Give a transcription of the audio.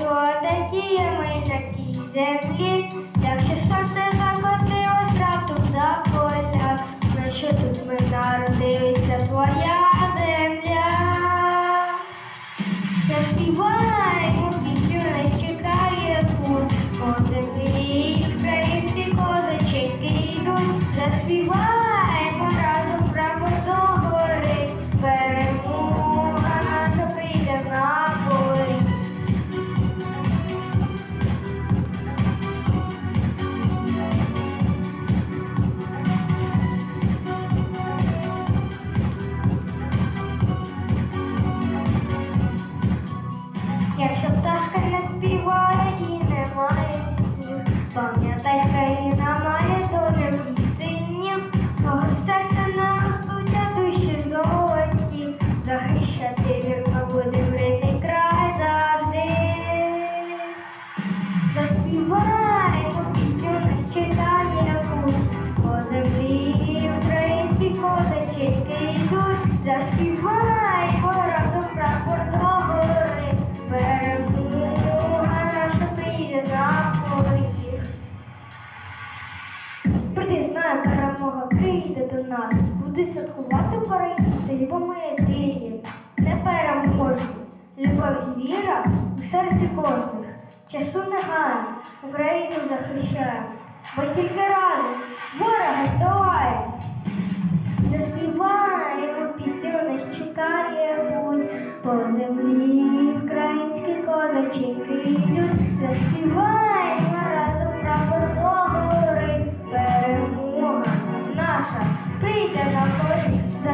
солодкі ми такі тій землі, якщо сонце пам'ятай, країна має долю і синів, того серця ростуть, а душі золоті, захищати вірно будем рідний край завжди. Заспіваємо пісню, нас чекає путь, по землі українські козачки йдуть, заспіваємо до нас, буде святкувати українці, любимо єдині, не переможні. Любов і віра у серці кожних. Часу не гань, Україну захищаємо, бо тільки разом ворога здолаємо. Заспіваємо пісню, нас чекає путь, по землі українські козачки йдуть, заспіваємо. wyjdę na dwór, za